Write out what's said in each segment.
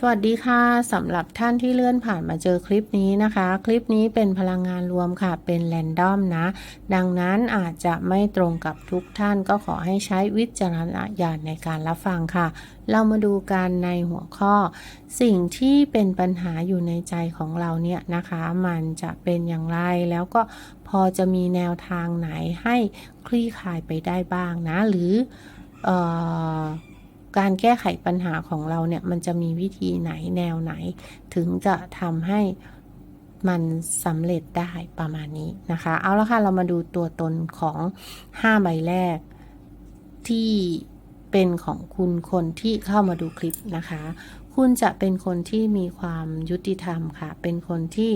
สวัสดีค่ะสำหรับท่านที่เลื่อนผ่านมาเจอคลิปนี้นะคะ คลิปนี้เป็นพลังงานรวมค่ะ เป็นแรนดอมนะ ดังนั้นอาจจะไม่ตรงกับทุกท่านก็ขอให้ใช้วิจารณญาณในการรับฟังค่ะ เรามาดูกันในหัวข้อ สิ่งที่เป็นปัญหาอยู่ในใจของเราเนี่ยนะคะ มันจะเป็นอย่างไรแล้วก็พอจะมีแนวทางไหนให้คลี่คลายไปได้บ้างนะ หรือออ การแก้ไขปัญหาของเราเนี่ย มันจะมีวิธีไหนแนวไหน ถึงจะทำให้มันสำเร็จได้ประมาณนี้นะคะ เอาละค่ะ เรามาดูตัวตนของ 5 ใบแรก ที่เป็นของคุณคนที่เข้ามาดูคลิปนะคะ คุณจะเป็นคนที่มีความยุติธรรมค่ะ เป็นคนที่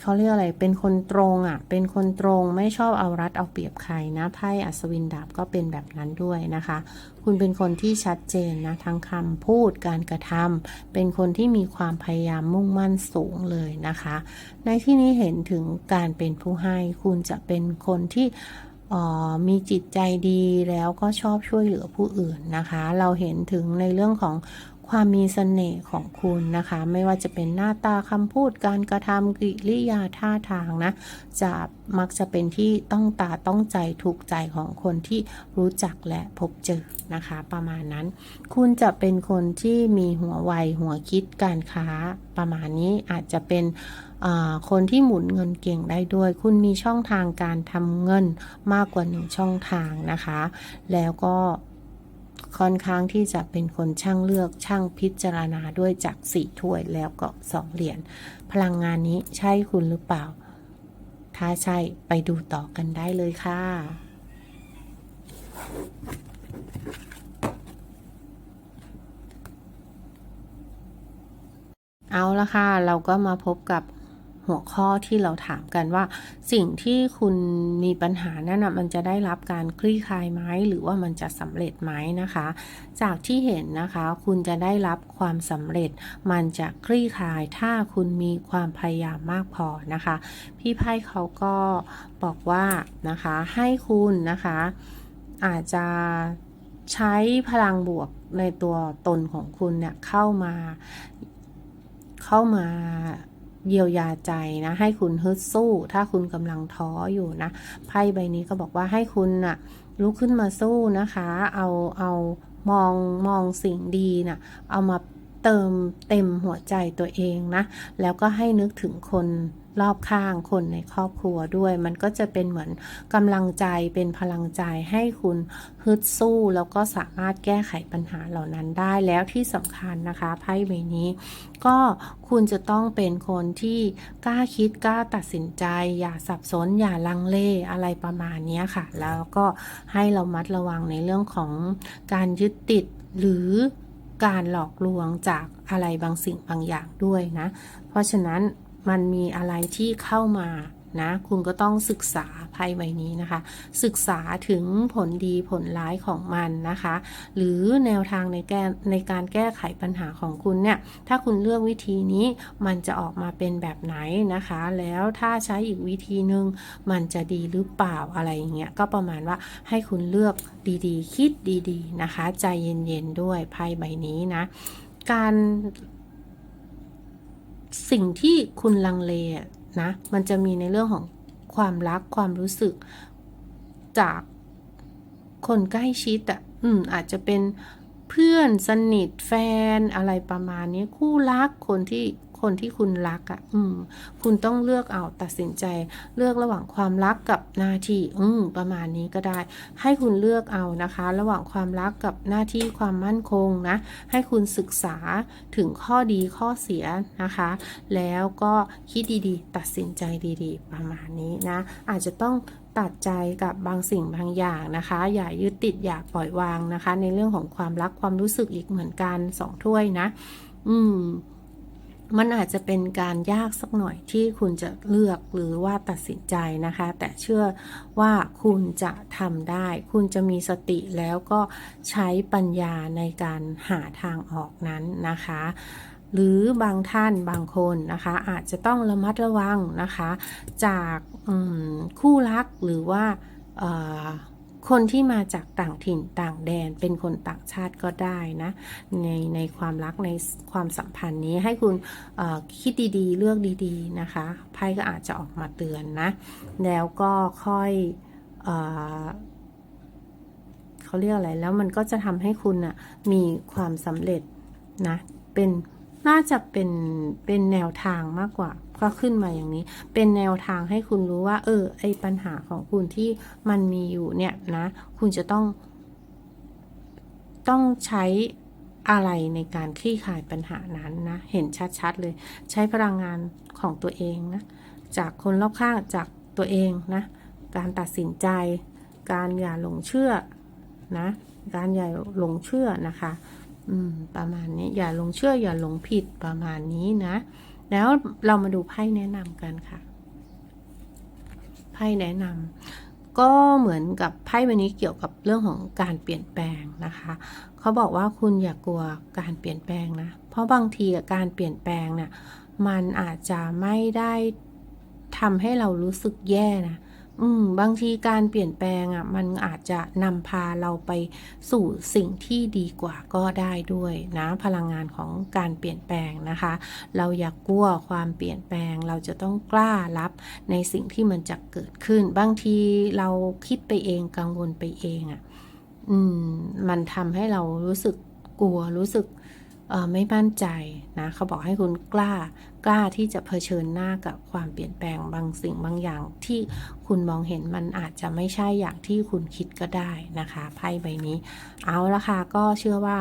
เขาเรียกอะไร เป็นคนตรงอะ เป็นคนตรงไม่ชอบเอารัดเอาเปรียบใครนะไพ่อัศวินดาบก็เป็นแบบนั้นด้วยนะคะ คุณเป็นคนที่ชัดเจนนะทั้งคำพูดการกระทำเป็นคนที่มีความพยายามมุ่งมั่นสูงเลยนะคะ ในที่นี้เห็นถึงการเป็นผู้ให้คุณจะเป็นคนที่ออมีจิตใจดีแล้วก็ชอบช่วยเหลือผู้อื่นนะคะ เราเห็นถึงในเรื่องของ ความมีเสน่ห์ของคุณนะคะ ไม่ว่าจะเป็นหน้าตาคำพูดการกระทำกิริยาท่าทางนะ จะมักจะเป็นที่ต้องตาต้องใจถูกใจของคนที่รู้จักและพบเจอนะคะ ประมาณนั้น คุณจะเป็นคนที่มีหัวไวหัวคิดการค้าประมาณนี้อาจจะเป็นคนที่หมุนเงินเก่งได้ด้วย คุณมีช่องทางการทำเงินมากกว่าหนึ่งช่องทางนะคะ แล้วก็ ค่อนข้างที่จะเป็นคนช่างเลือกช่างพิจารณาด้วยจากสี่ถ้วยแล้วก็สองเหรียญพลังงานนี้ใช่คุณหรือเปล่า ถ้าใช่ไปดูต่อกันได้เลยค่ะเอาละค่ะ เราก็มาพบกับ หัวข้อที่เราถามกันว่า สิ่งที่คุณมีปัญหานั่นนะมันจะได้รับการคลี่คลายไหมหรือว่ามันจะสำเร็จไหมนะคะ จากที่เห็นนะคะ คุณจะได้รับความสำเร็จ มันจะคลี่คลายถ้าคุณมีความพยายามมากพอนะคะ พี่ไพ่เขาก็บอกว่านะคะให้คุณนะคะ อาจจะใช้พลังบวกในตัวตนของคุณเนี่ยเข้ามาเข้ามา เยียวยาใจนะ ให้คุณฮึดสู้ ถ้าคุณกำลังท้ออยู่นะไพ่ใบนี้ก็บอกว่าให้คุณน่ะลุกขึ้นมาสู้นะคะ เอาเอามองมองสิ่งดีน่ะเอามา เติมเต็มหัวใจตัวเองนะ แล้วก็ให้นึกถึงคนรอบข้างคนในครอบครัวด้วย มันก็จะเป็นเหมือนกำลังใจเป็นพลังใจให้คุณฮึดสู้แล้วก็สามารถแก้ไขปัญหาเหล่านั้นได้แล้วที่สำคัญนะคะไพ่ใบนี้ ก็คุณจะต้องเป็นคนที่กล้าคิดกล้าตัดสินใจ อย่าสับสนอย่าลังเลอะไรประมาณนี้ค่ะ แล้วก็ให้เรามัดระวังในเรื่องของการยึดติดหรือ การหลอกลวงจากอะไรบางสิ่งบางอย่างด้วยนะ เพราะฉะนั้นมันมีอะไรที่เข้ามา นะ คุณก็ต้องศึกษาไพ่ใบนี้นะคะ ศึกษาถึงผลดีผลร้ายของมันนะคะ หรือแนวทางในแก้ในการแก้ไขปัญหาของคุณเนี่ย ถ้าคุณเลือกวิธีนี้มันจะออกมาเป็นแบบไหนนะคะ แล้วถ้าใช้อีกวิธีหนึ่งมันจะดีหรือเปล่าอะไรอย่างเงี้ย ก็ประมาณว่าให้คุณเลือกดีๆ คิดดีๆนะคะ ใจเย็นๆด้วยไพ่ใบนี้นะ การสิ่งที่คุณลังเล นะ มันจะมีในเรื่องของความรักความรู้สึกจากคนใกล้ชิดอะ อืม อาจจะเป็นเพื่อนสนิทแฟนอะไรประมาณนี้คู่รักคนที่ คนที่คุณรักอะ อืม คุณต้องเลือกเอาตัดสินใจ เลือกระหว่างความรักกับหน้าที่ อืม ประมาณนี้ก็ได้ ให้คุณเลือกเอานะคะ ระหว่างความรักกับหน้าที่ความมั่นคงนะ ให้คุณศึกษาถึงข้อดีข้อเสียนะคะ แล้วก็คิดดีๆ ตัดสินใจดีๆ ประมาณนี้นะ อาจจะต้องตัดใจกับบางสิ่งบางอย่างนะคะ อย่ายึดติดอย่าปล่อยวางนะคะ ในเรื่องของความรักความรู้สึกอีกเหมือนกันสองถ้วยนะ อืม มันอาจจะเป็นการยากสักหน่อยที่คุณจะเลือกหรือว่าตัดสินใจนะคะ แต่เชื่อว่าคุณจะทำได้ คุณจะมีสติแล้วก็ใช้ปัญญาในการหาทางออกนั้นนะคะหรือบางท่านบางคนนะคะ อาจจะต้องระมัดระวังนะคะ จากคู่รักหรือว่า คนที่มาจากต่างถิ่นต่างแดนเป็นคนต่างชาติก็ได้นะในในความรักในความสัมพันธ์นี้ให้คุณคิดดีๆ เลือกดีๆนะคะไพ่ก็อาจจะออกมาเตือนนะแล้วก็ค่อยเอเขาเรียกอะไรแล้วมันก็จะทำให้คุณอะมีความสำเร็จนะเป็นน่าจะเป็นเป็นแนวทางมากกว่า ก็ขึ้นมาอย่างนี้ เป็นแนวทางให้คุณรู้ว่า เออ ไอปัญหาของคุณที่มันมีอยู่เนี่ยนะ คุณจะต้อง ต้องใช้อะไรในการคลี่คลายปัญหานั้นนะ เห็นชัดๆเลย ใช้พลังงานของตัวเองนะ จากคนรอบข้างจากตัวเองนะ การตัดสินใจ การอย่าหลงเชื่อนะ การอย่าหลงเชื่อนะคะ อืม ประมาณนี้ อย่าหลงเชื่อ อย่าหลงผิดประมาณนี้นะ แล้วเรามาดูไพ่แนะนำกันค่ะ ไพ่แนะนำก็เหมือนกับไพ่วันนี้เกี่ยวกับเรื่องของการเปลี่ยนแปลงนะคะ เขาบอกว่าคุณอย่ากลัวการเปลี่ยนแปลงนะ เพราะบางทีการเปลี่ยนแปลงเนี่ยมันอาจจะไม่ได้ทำให้เรารู้สึกแย่นะ อืมบางทีการเปลี่ยนแปลงอะ มันอาจจะนำพาเราไปสู่สิ่งที่ดีกว่าก็ได้ด้วยนะ พลังงานของการเปลี่ยนแปลงนะคะ เราอย่ากกลัวความเปลี่ยนแปลง เราจะต้องกล้ารับในสิ่งที่มันจะเกิดขึ้น บางทีเราคิดไปเองกังวลไปเองอะ อืม มันทำให้เรารู้สึกกลัวรู้สึกไม่มั่นใจนะ เขาบอกให้คุณกล้ากล้าที่จะเผชิญหน้ากับความเปลี่ยนแปลงบางสิ่งบางอย่าง ที่คุณมองเห็นมันอาจจะไม่ใช่อย่างที่คุณคิดก็ได้นะคะไพ่ใบนี้ เอาละค่ะก็เชื่อว่า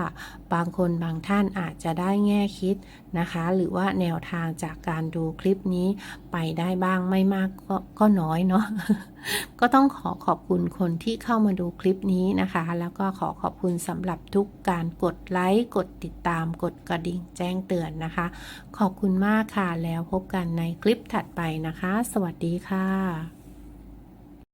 บางคนบางท่านอาจจะได้แง่คิดนะคะ หรือว่าแนวทางจากการดูคลิปนี้ไปได้บ้างไม่มากก็ก็น้อยเนาะก็ต้องขอขอบคุณคนที่เข้ามาดูคลิปนี้นะคะ แล้วก็ขอขอบคุณสำหรับทุกการกดไลค์กดติดตามกดกระดิ่งแจ้งเตือนนะคะ ขอบคุณมากค่ะแล้วพบกันในคลิปถัดไปนะคะ สวัสดีค่ะ